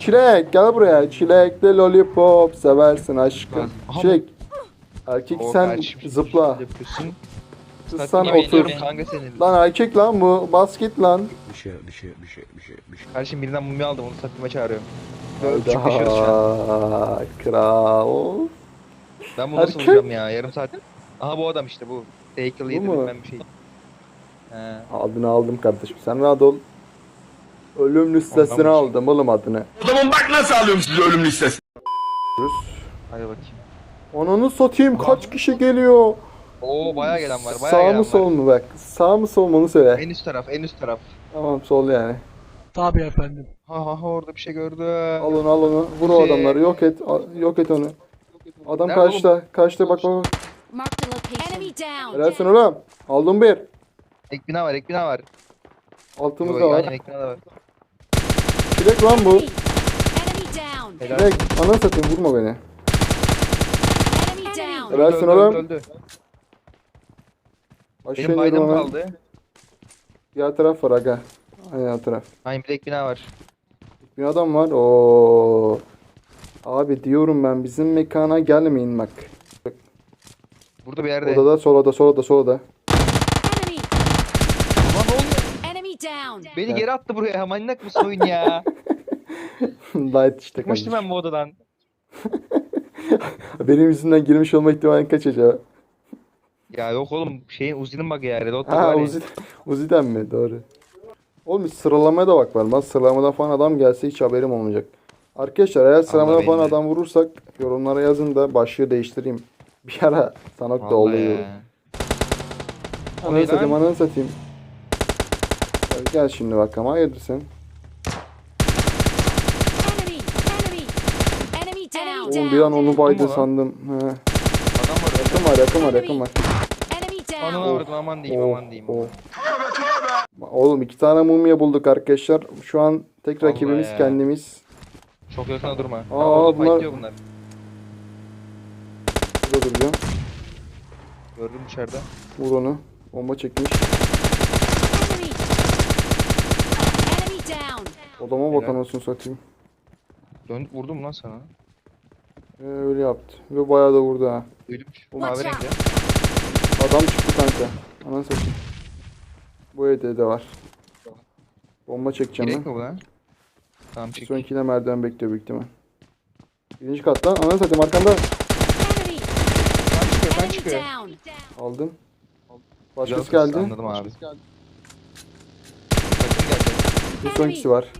Çilek gel buraya. Çilekli lollipop seversin aşkım. Aha, Çilek. Erkek O sen kaçmış, zıpla. yapıyorsun. Sen Satayım, otur. Kanka senin. Lan erkek lan bu. Basket lan. Bir şey bir şey bir şey bir şey bir şey. Kardeşim birinden mumya aldım onu satmaya çağırıyorum. Çıkışıyoruz şu an. Daha kral. Ben bunu nasıl Erkek. bulacağım ya yarım saat. Aha bu adam işte bu. Take'lı Bu yedi mu? bilmem bir şey. He. Adını aldım kardeşim. Sen rahat ol. Ölüm listesine Ondan aldım oğlum adını. Adamın bak nasıl alıyorum sizi ölüm listesi. Hadi bakayım. Onunu satayım kaç kişi geliyor? Oo bayağı gelen var. Bayağı Sağ gelen mı sol var. mu bak? Sağ mı sol mu onu söyle. En üst taraf, en üst taraf. Tamam sol yani. Tabii efendim. Ha ha ha orada bir şey gördüm. Al onu al onu. Vur o Şey- adamları yok et. Yok et onu. Adam Nerede kaçta? Kaçta bak bak. bak. Marked a location. Enemy down. Helalsin oğlum. Aldım bir. Ek bina var, ek bina var. Altımızda Yo, var. aynen ek bina da var. Çilek lan bu. Helal. Çilek. Ananı satayım vurma beni. Helalsin oğlum. öldü. Aşağı Benim iniyorum baydım hemen. kaldı. Diğer taraf var aga. Aynen o taraf. Aynen bir ek bina var. Bir adam var. Oo. Abi diyorum ben bizim mekana gelmeyin bak. Burada bir yerde. Odada solada solada solada. Enemy. Lan ne oluyor? Enemy down. Beni geri attı buraya. Manyak mısın oyun ya? Light işte Çıkmıştım ben bu odadan. Benim yüzümden girmiş olma ihtimali kaç acaba? Ya yok oğlum şeyin Uzi'nin bug'ı ya. Red Hot'ta Ha ya. Uzi, Uzi'den mi? Doğru. Oğlum hiç sıralamaya da bak var lan. Sıralamada falan adam gelse hiç haberim olmayacak. Arkadaşlar eğer sıralamada falan adam vurursak yorumlara yazın da başlığı değiştireyim. Bir ara sanok da Vallahi oluyor. ya. O Ananı satayım lan? ananı satayım. Gel şimdi bak ama hayırdır sen. Enemy. Enemy. Enemy down. Oğlum bir an onu baydı sandım. He. Adam var Yakın var yakın var yakın var. Ananı down. avradın aman diyeyim Oh, aman diyeyim. oh. Oğlum iki tane mumya bulduk arkadaşlar. Şu an tek Vallahi rakibimiz ya. kendimiz. Çok yakına durma. Aa, Aa, bunlar- bunlar... bunlar. Burada duracağım. Gördüm dışarıda. Vur onu. Bomba çekmiş. Odama bak Helal. anasını satayım. Döndük vurdum lan sana. Ee, öyle yaptı. Ve bayağı da vurdu ha. Duydum. Bu mavi renkli. Adam çıktı kanka. Anasını satayım. Bu evde de var. Bomba çekeceğim Gerek ben. mi bu lan? Tamam çek. sonrakine merdiven bekliyor büyük ihtimal. Birinci katta. Anasını satayım arkanda. Kan çıkıyor Enemy çıkıyor. Aldım. Başkası kız, geldi. Anladım abi. Takım geldi. Bir sonrakisi var.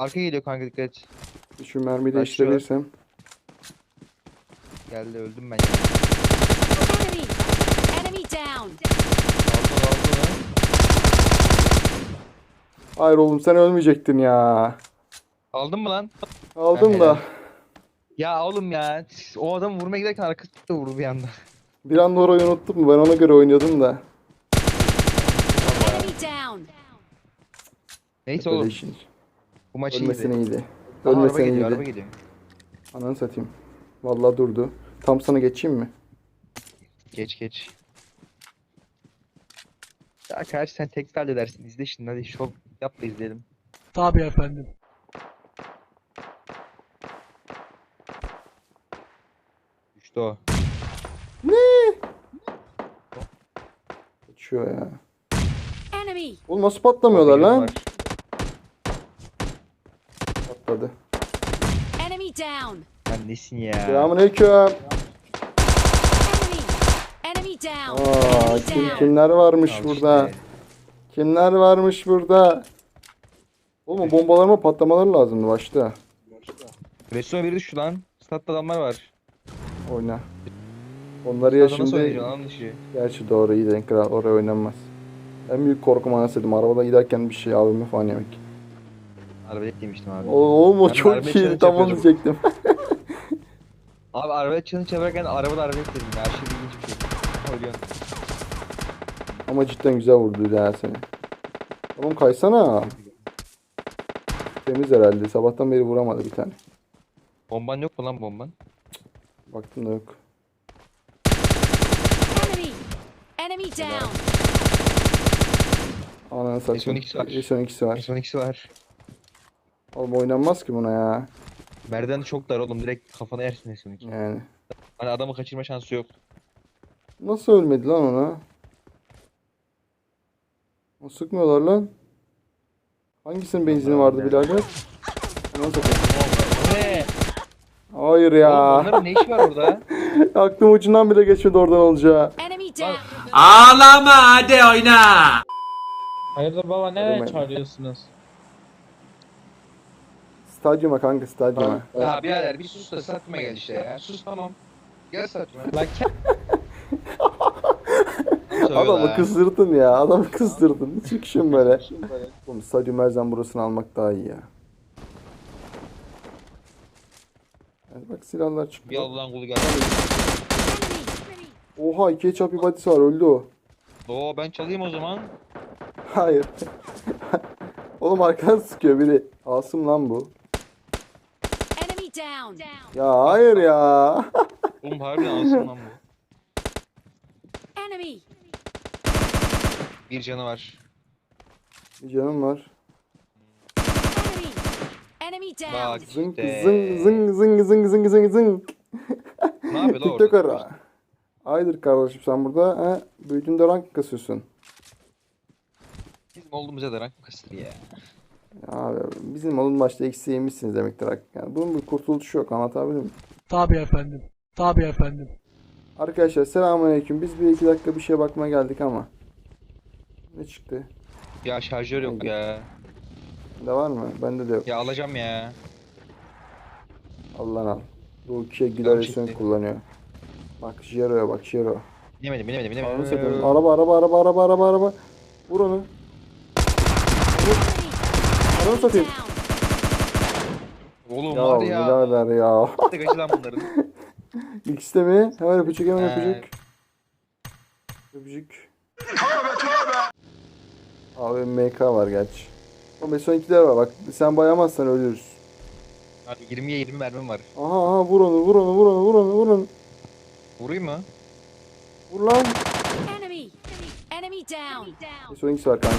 Arka geliyor kanka dikkat et. Şu mermiyi Başlıyor. değiştirebilirsem. Geldi öldüm ben ya. Enemy. Enemy down. Aldı aldı onu. Hayır oğlum sen ölmeyecektin ya. Aldın mı lan? Aldım da. Ya oğlum ya. O adamı vurmaya giderken arkası da vurdu bir anda. Bir anda orayı unuttum mu? Ben ona göre oynuyordum da. Enemy down. Neyse oğlum. işin. Bu maç Ölmesine iyiydi. iyiydi. Aha, araba Ölmesine araba iyiydi. geliyor. Ananı satayım. Vallahi durdu. Tam sana geçeyim mi? Geç geç. Ya kardeş sen tek halledersin. İzle şimdi hadi şov yap da izleyelim. Tabii efendim. Düştü o. Geçiyor ya. Enemy. Oğlum nasıl patlamıyorlar lan? var. Patladı. Enemy down. Sen nesin ya? Selamünaleyküm. Enemy. Enemy down. Aa, Enemy kim, down. kimler varmış Al burada? işte. Kimler varmış burada? Oğlum o bombalarıma patlamaları lazımdı başta. Restorana biri düştü lan. Statta adamlar var. Oyna. Onları ya Statta nasıl şimdi... oynayacaksın lan dışı? Gerçi doğru iyi kral oraya oynanmaz. En büyük korkum anasıydım arabada giderken bir şey abime falan yemek. Arbelet yemiştim abi. Oğlum o Ben çok arbelet iyi challenge tam onu yapıyordum. diyecektim. Abi arabayı challenge yaparken arabada arbelet dedim ya. Her şey ilginç bir şey. Oynuyorsun. Ama cidden güzel vurdu ya seni. Oğlum kaysana. Temiz herhalde. Sabahtan beri vuramadı bir tane. Bomban yok mu lan bomban? Baktım da yok. Enemy! Enemy down! Ananı satayım. S12'si var. S12'si var. S12'si var. Oğlum oynanmaz ki buna ya. Merdiven çok dar oğlum direkt kafana yersin S12. Yani. Hani adamı kaçırma şansı yok. Nasıl ölmedi lan ona? O sıkmıyorlar lan. Hangisinin benzini vardı birader? Nasıl ne? Hayır Oğlum ya. onların ne işi var orada? Aklım ucundan bile geçmedi oradan olacağı. Enemy down! Ağlama hadi oyna. Hayırdır baba nereye Oğlum ben- çağırıyorsunuz? Stadyuma kanka stadyuma. ya birader bir sus da satma gel işte ya. Sus tamam. Gel satma. Lan ke- Adamı kızdırdın ya. Adamı kızdırdın. Çıkışın böyle. Oğlum stadyum her zaman burasını almak daha iyi ya. Yani bak silahlar çıktı. Bir Allah'ın kulu geldi. Oha iki çap ibadisi var öldü o. Oo ben çalayım o zaman. Hayır. Oğlum arkadan sıkıyor biri. Asım lan bu. Down! Ya hayır ya. Oğlum harbiden alsın lan bu. Enemy! Bir canı var. Bir canım var. Enemy! Enemy down! Bak Zınk işte. zıng zıng zıng zıng zıng zıng zıng. Ne yapıyor lan TikToker. orada? Hayırdır kardeşim sen burada he? Büyüdüğünde rank kasıyorsun. Bizim olduğumuza da rank mı kasır ya? Ya abi bizim onun başta eksi yemişsiniz demektir. Yani bunun bir kurtuluşu yok anlatabiliyor muyum? Tabii efendim. Tabii efendim. Arkadaşlar selamünaleyküm. Biz bir iki dakika bir şeye bakmaya geldik ama. Ne çıktı? Ya şarjör yok ya. Bende var mı? Bende de yok. Ya alacağım ya. Allah'ın al. Bu Canım güleresen kullanıyor. Bak Jero'ya bak Jero. Binemedim binemedim binemedim. Araba araba araba araba araba araba. Vur onu. Ananı satayım. Oğlum Ya var ya. birader ya. Ne kaçı lan bunların? İkisi de mi? Hemen öpücük hemen He. öpücük. Öpücük. Abi MK var gerçi. O M12'ler var bak sen bayamazsan ölürüz. Abi 20'ye 20 mermim var. Aha aha vur onu vur onu vur onu vur onu vur onu. Vurayım mı? Vur lan. Enemy! Enemy down! M12'si var kanka.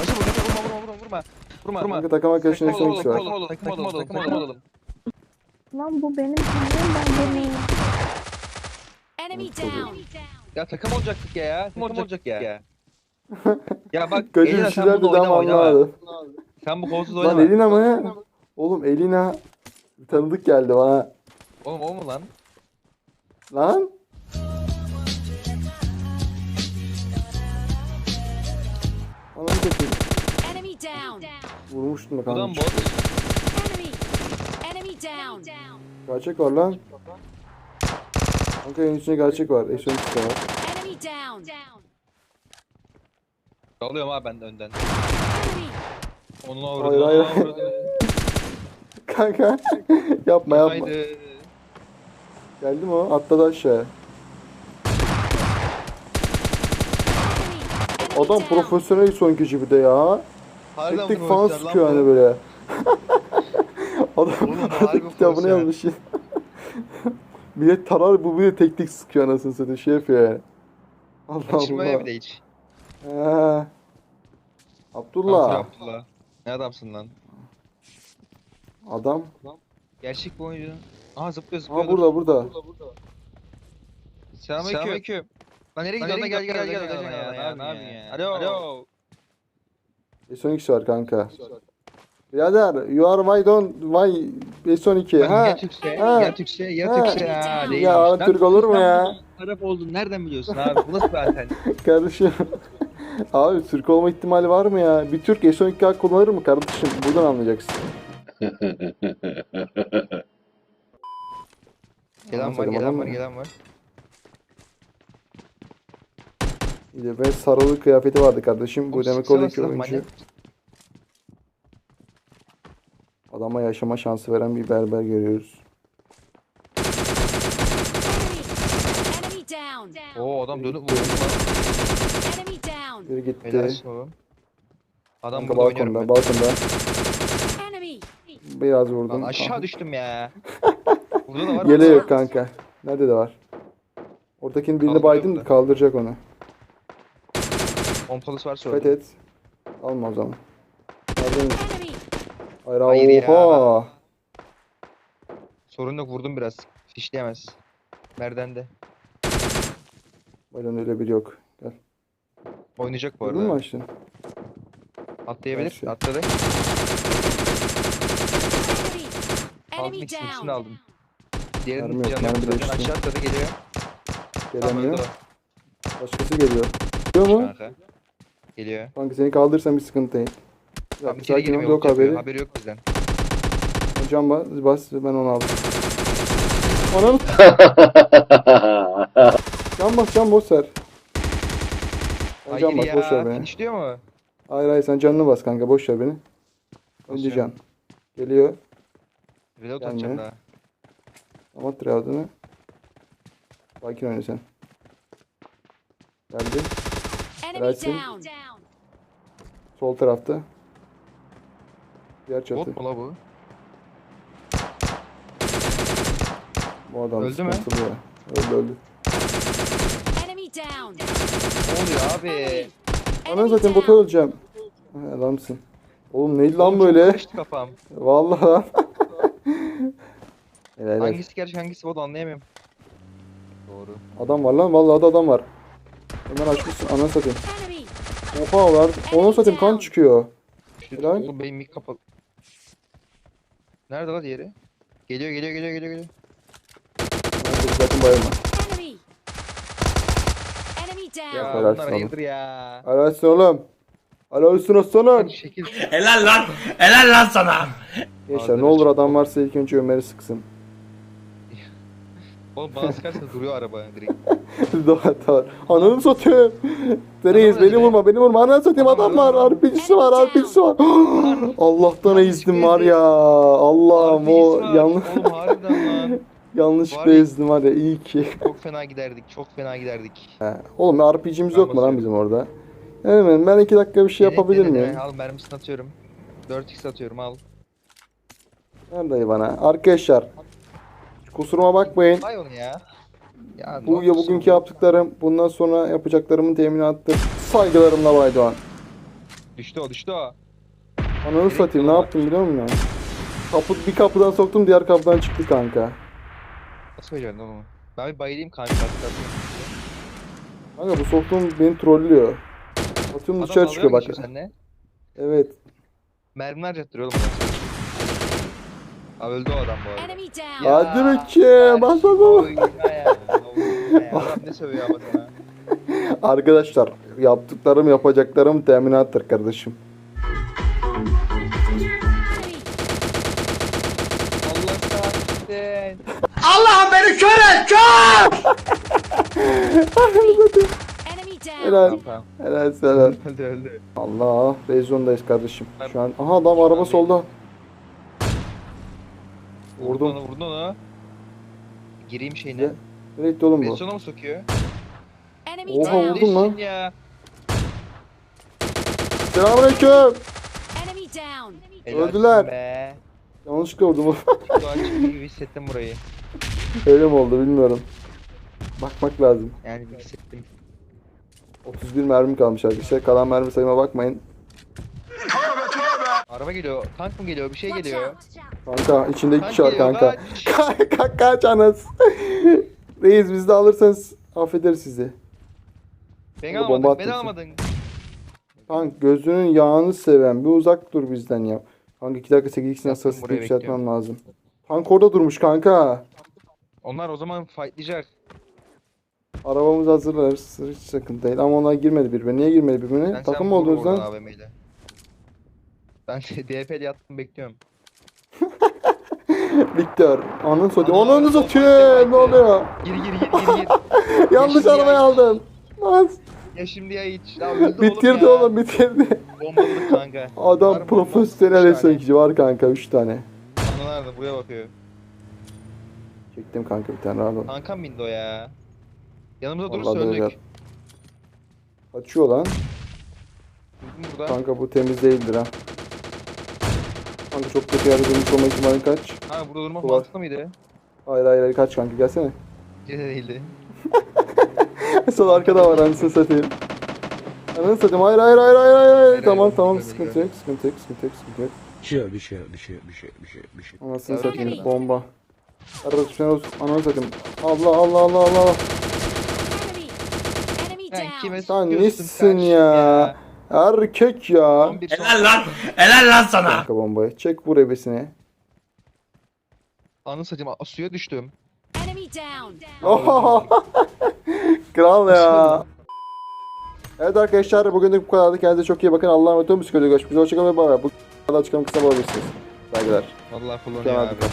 Başı vur vurma vurma vurma vurma. Vurma. Vurma. Kanka takım arkadaşın Takım olalım, M12'si takım var. olalım, takım olalım, takım olalım. Lan bu benim sanırım ben demeyeyim. Enemy down! Ya takım olacaktık ya ya. Takım olacak ya. ya bak Kaçın Elina sen kişiler bunu de oynama tam oynama. anlamadı. Sen bu kolsuz Lan oynama. Elina mı? Oğlum Elina tanıdık geldi bana. Oğlum o mu lan? Lan. Ananı satayım. Vurmuştum da Bu da kanka. mı bot? Enemy! Enemy down! Gerçek var lan. Kanka en içinde gerçek var. S12 de var. Enemy down! Alıyorum abi ben de önden. Enemy! Onun Hayır, hayır. Kanka yapma yapma. Haydi. Geldi mi o? Atladı aşağı. Enemy! Adam down. profesyonel son gücü bir de ya. Tek tek falan sıkıyor hani böyle. Adam, adam kitabını yazmış. bir de tarar bu bir de tek tek sıkıyor anasını satayım şey yapıyor yani. Allah Kaçırmaya Allah. bile hiç. He. Abdullah. Abdullah. Abdullah. Ne adamsın lan? Adam. Gerçek bir oyuncu. Aha zıplıyor zıplıyor. Ha burada burada. Selamünaleyküm. Selamünaleyküm. Lan nereye gidiyorsun? Gel gel gel gel. Ne yapıyorsun ya? Alo. Alo. S12 var kanka. Birader you are why don't why S12 ha? Ya Türkse, Ha. ya Türkse, ya Ha. Türkse ya. Değilmiş. Ya Türk olur mu ya? Taraf oldun nereden biliyorsun abi? Bu nasıl bir alternatif? Kardeşim. Abi Türk olma ihtimali var mı ya? Bir Türk S12 kullanır mı kardeşim? Buradan anlayacaksın. Gelen var, gelen var, gelen var. Bir de ve sarılı kıyafeti vardı kardeşim. Bu demek oluyor ki oyuncu. Adama yaşama şansı veren bir berber görüyoruz. Oo adam dönüp vurdu lan. Biri gitti. Adam Kanka burada oynuyorum balkonda, ben. balkonda. Biraz Lan vurdum. aşağı düştüm ya. Burada da var. Yele yok kanka. Nerede de var? Oradakinin birini baydın kaldıracak onu. Pompalısı varsa Dikkat orada. et. Alma o zaman. Nereden? Hayır, Hayır ya. oha. Sorun yok vurdum biraz. Fişleyemez. Merdende. Bayron öyle biri yok. Gel. Oynayacak bu Gördün mü arada. açtın? Atlayabilir. Karşı. Atladı. Enemy. Aldım ikisini aldım. Diğerinin canı yok. Aşağı atladı geliyor. Gelemiyor. Başkası geliyor. Geliyor mu? Kanka. Geliyor. Kanka seni kaldırırsam bir sıkıntı değil. Tamam içeri sakin ol, girmiyor. yok Yok haberi. Haberi yok bizden. Can bas, bas ben onu aldım. Ananı Can bas can boş ver. Sen can bas boş ver beni. Finişliyor mu? Hayır hayır sen canını bas kanka boş ver beni. Önce can. Geliyor. Reload Gelmiyor. atacağım daha. Ama triadını. Sakin oyna sen. Geldi. Down. Sol tarafta. Diğer çatı. Bot mu la bu? Bu adam Öldü mü? ya. Öldü öldü. Ne oluyor abi? Ana zaten bota öleceğim. Ha, Adamsın. Oğlum neydi lan böyle? kafam. Vallahi lan. helal. Hangisi gerçek hangisi bot anlayamıyorum. Doğru. Adam var lan vallahi da adam var. Hemen açmışsın ana satayım. Oha lan. Ona satayım kan çıkıyor. İşte Helal. oğlum benim mik kapalı. Nerede la diğeri? Geliyor geliyor geliyor geliyor geliyor. Satayım zaten bayılma. Enemy. Enemy down. Ya helal bunlar hayırdır ya. Helal olsun oğlum. Helal olsun aslanım. Hadi şekil. Helal lan. Helal lan sana. Gençler Ağzını ne olur açık adam varsa ilk önce Ömer'i sıksın. Oğlum bana sıkarsa duruyor araba direkt. Doğru doğru. Ananı satayım. Reis beni vurma beni vurma. Ananı satayım Adam adam var. RPG'si var RPG'si var. Allah'tan ezdim var ya. Allah'ım o yanlış Oğlum harbiden lan. yanlışlıkla ezdim var ya iyi ki. Çok fena giderdik. Çok fena giderdik. He. Oğlum RPG'miz yok mu lan bizim orada? Hemen ben iki dakika bir şey yapabilir miyim? Al mermisini atıyorum. 4x atıyorum al. Dayı bana. Arkadaşlar kusuruma bakmayın. Ay onu ya. Ya Bu ya bugünkü bu? yaptıklarım bundan sonra yapacaklarımın teminatıdır. Saygılarımla Baydoğan. Düştü o düştü o. Ananı satayım ne yaptım biliyor musun? Kapı, bir kapıdan soktum diğer kapıdan çıktı kanka. Nasıl becerdin oğlum? Ben bir bayılayım kanka. Kanka bu soktuğum beni trollüyor. Atıyorum Adam dışarı çıkıyor bak. seninle? Evet. Mermiler cattırıyor oğlum. Abi öldü o adam bu arada. Enemy down. Ya. Hadi bakayım, bas, bas, bas. oyna ya, oyna ya. Adam ne sövüyor ama sana? Arkadaşlar yaptıklarım yapacaklarım teminattır kardeşim. Enemy. Allah kahretsin. Allah'ım beni kör et kör. Enemy down. Helal. Tamam tamam. Helal helal. Öldü öldü. Allah. Rezondayız kardeşim. Şu an. Aha adam araba solda. Vurdun Vurdum. onu vurdun onu. Gireyim Ne? şeyine. Nereye gitti oğlum bu? Bedsona mı sokuyor? Oha, vurdun lan. Ya? Selamünaleyküm. Öldüler. Be. Yanlışlıkla vurdum. Doğan çıktı gibi hissettim burayı. Öyle mi oldu bilmiyorum. Bakmak lazım. Yani hissettim. 31 mermi kalmış arkadaşlar. Kalan mermi sayıma bakmayın. Araba geliyor. Tank mı geliyor? Bir şey geliyor. Kanka içinde iki kişi var geliyor, kanka. kaç. Kanka kaç anas. Reis biz de alırsanız affederiz sizi. Beni Burada bomba almadın. Beni almadın. Kanka gözünün yağını seven bir uzak dur bizden ya. Kanka 2 dakika 8 x'in hassasiyeti buraya yükseltmem lazım. Tank orada durmuş kanka. Onlar o zaman fightlayacak. Arabamızı hazırlarız. Hiç sıkıntı değil. Ama onlar girmedi birbirine. Niye girmedi birbirine? Takım mı oldunuz oradan lan? AVM'yle. Ben DP'li yattım bekliyorum. Victor. Satayım. Ana, Ananı bomba satayım. Ne oluyor? Gir gir gir gir gir. Yanlış Yeşil arabayı ya. aldım. Lan ya şimdi ya hiç. Ya öldü bitirdi oğlum ya. oğlum bitirdi. Bombaladık kanka. Adam Var bomba, profesyonel üç tane. SMG'ci var kanka 3 tane. Ana nerede? Buraya bakıyor. Çektim kanka bir tane rahat ol. Kanka mı bindi o ya? Yanımıza Vallahi durursa doğru öldük. Kaçıyor lan. Durdum burada. Kanka bu temiz değildir ha. Kanka çok kötü yerde durmuş olma ihtimali kaç? Ha burada durmak Var. mantıklı mıydı? Hayır hayır hayır kaç kanka gelsene. Gece değildi. Sol arkada var anasını satayım. Anasını satayım hayır hayır hayır hayır hayır. Hayır, Tamam hayır, tamam hayır, sıkıntı yok sıkıntı yok sıkıntı yok sıkıntı yok. Bir şey bir şey bir şey bir şey bir şey bir şey. Anasını Ya, satayım bomba. Arada olsun anasını satayım. Allah Allah Allah Allah. Sen down. kime Sen nesin kardeşim ya? Erkek ya. 11 son. Helal lan. Helal lan sana. Kanka bombayı. Çek bu rebesini. Anı satayım suya düştüm. Enemy down. Oho. Kral ya. Evet arkadaşlar bugün de bu kadardı. Kendinize çok iyi bakın. Allah'a emanet olun. Biz görüşürüz. Hoşçakalın ve bay bay. Bu kadar çıkan kısa bulabilirsiniz. Saygılar. Vallahi kullanıyor abi.